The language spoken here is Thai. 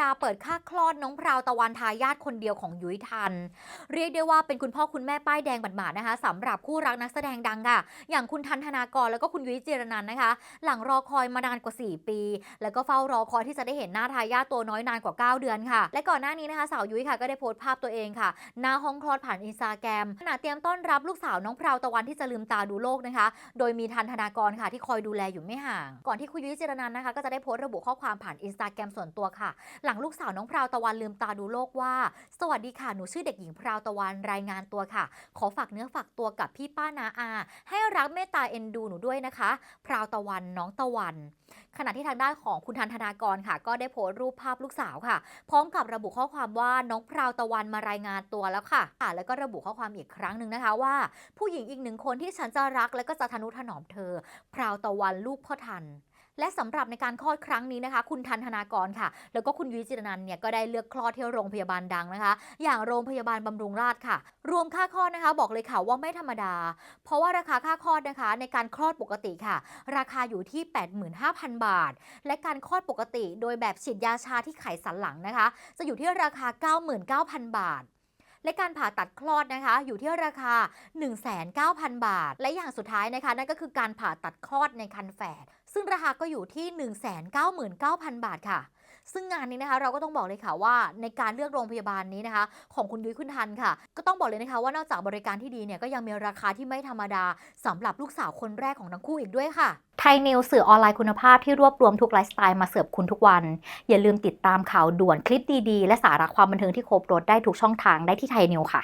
ดาเปิดค่าคลอดน้องพราวตะวันทายาทคนเดียวของยุ้ยทัน เรียกได้ว่าเป็นคุณพ่อคุณแม่ป้ายแดงบัดๆนะคะสำหรับคู่รักนักแสดงดังค่ะอย่างคุณทันธนากรแล้วก็คุณยุ้ยจิรนันนะคะ หลังรอคอยมานานกว่า 4 ปี แล้วก็เฝ้ารอคอยที่จะได้เห็นหน้าทายาทตัวน้อยนานกว่า 9 เดือนค่ะ และก่อนหน้านี้นะคะสาวยุ้ยค่ะก็ได้โพสต์ภาพตัวเองค่ะหน้าห้องคลอดผ่านอินสตาแกรมขณะเตรียมต้อนรับลูกสาวน้องพราวตะวันที่จะลืมตาดูโลกนะคะ โดยมีทันธนากรค่ะที่คอยดูแลอยู่ไม่ห่าง ก่อนที่คุณยุ้ยจิรนันนะคะก็จะได้โพสต์ระบุข้อความผ่านอินสตาแกรมส่วนตัวค่ะหลังลูกสาวน้องพราวตะวันลืมตาดูโลกว่า สวัสดีค่ะหนูชื่อเด็กหญิงพราวตะวันรายงานตัวค่ะ ขอฝากเนื้อฝากตัวกับพี่ป้านาอา ให้รักเมตตาเอ็นดูหนูด้วยนะคะ พราวตะวันน้องตะวัน ขณะที่ทางด้านของคุณทันธนากรค่ะ ก็ได้โพสต์รูปภาพลูกสาวค่ะ พร้อมกับระบุข้อความว่าน้องพราวตะวันมารายงานตัวแล้วค่ะอะแล้วก็ระบุข้อความอีกครั้งหนึ่งนะคะว่า ผู้หญิงอีกหนึ่งคนที่ฉันจะรักและก็จะทนุถนอมเธอ พราวตะวันลูกพ่อทัน และสำหรับในการคลอดครั้งนี้นะคะ คุณทันธนากรค่ะ แล้วก็คุณยุ้ยจิรนันเนี่ยก็ได้เลือกคลอดที่โรงพยาบาลดังนะคะ อย่างโรงพยาบาลบำรุงราษฎร์ค่ะ รวมค่าคลอดนะคะ บอกเลยค่ะว่าไม่ธรรมดา เพราะว่าราคาค่าคลอดนะคะ ในการคลอดปกติค่ะ ราคาอยู่ที่ 85,000 บาท และการคลอดปกติ โดยแบบฉีดยาชาที่ไขสันหลังนะคะ จะอยู่ที่ราคา 99,000 บาท และการผ่าตัดคลอดนะคะ อยู่ที่ราคา 19,000 บาท และอย่างสุดท้ายนะคะนั่นก็คือการผ่าตัดคลอดในคันแฝดซึ่งราคาก็อยู่ที่ 199,000 บาทค่ะ ซึ่งงานนี้นะคะเราก็ต้องบอกเลยค่ะว่าในการเลือกโรงพยาบาลนี้นะคะ ของคุณยุ้ยคุณทันค่ะ ก็ต้องบอกเลยนะคะว่านอกจากบริการที่ดีเนี่ยก็ยังมีราคาที่ไม่ธรรมดาสำหรับลูกสาวคนแรกของทั้งคู่อีกด้วยค่ะไทยนิวสื่อออนไลน์คุณภาพที่รวบรวมทุกไลฟ์สไตล์มาเสิร์ฟคุณทุกวัน อย่าลืมติดตามข่าวด่วนคลิปดีๆ และสาระความบันเทิงที่ครบรถได้ทุกช่องทางได้ที่ไทยนิวค่ะ